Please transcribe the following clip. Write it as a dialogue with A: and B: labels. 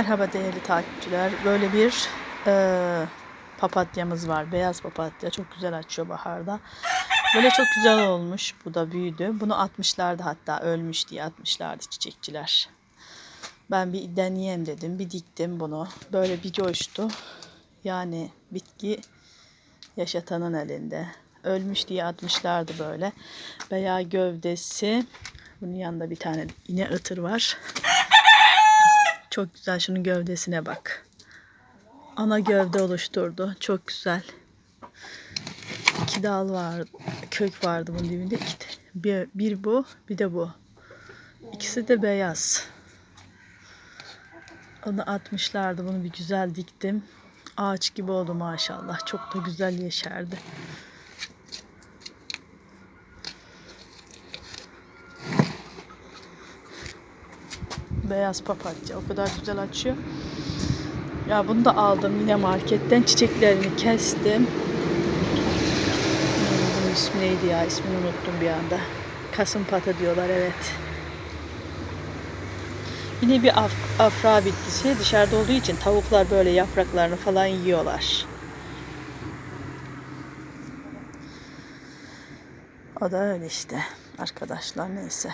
A: Merhaba değerli takipçiler. Böyle bir eee, papatyamız var. Beyaz papatya. Çok güzel açıyor baharda. Böyle çok güzel olmuş. Bu da büyüdü. Bunu atmışlardı hatta ölmüş diye atmışlardı çiçekçiler. Ben bir deneyeyim dedim. Bir diktim bunu. Böyle bir coştu. Yani bitki yaşatanın elinde. Ölmüş diye atmışlardı böyle. Veya gövdesi. Bunun yanında bir tane yine ıtır var. Çok güzel. Şunun gövdesine bak. Ana gövde oluşturdu. Çok güzel. İki dal var, kök vardı bunun dibinde. Bir, bir bu, bir de bu. İkisi de beyaz. Onu atmışlardı. Bunu bir güzel diktim. Ağaç gibi oldu maşallah. Çok da güzel yeşerdi. Beyaz papatya. O kadar güzel açıyor. Ya bunu da aldım yine marketten. Çiçeklerini kestim. Bunun ismi neydi ya? İsmini unuttum bir anda. Kasımpata diyorlar evet. Yine bir af- afra bitkisi. Dışarıda olduğu için tavuklar böyle yapraklarını falan yiyorlar. O da öyle işte arkadaşlar neyse.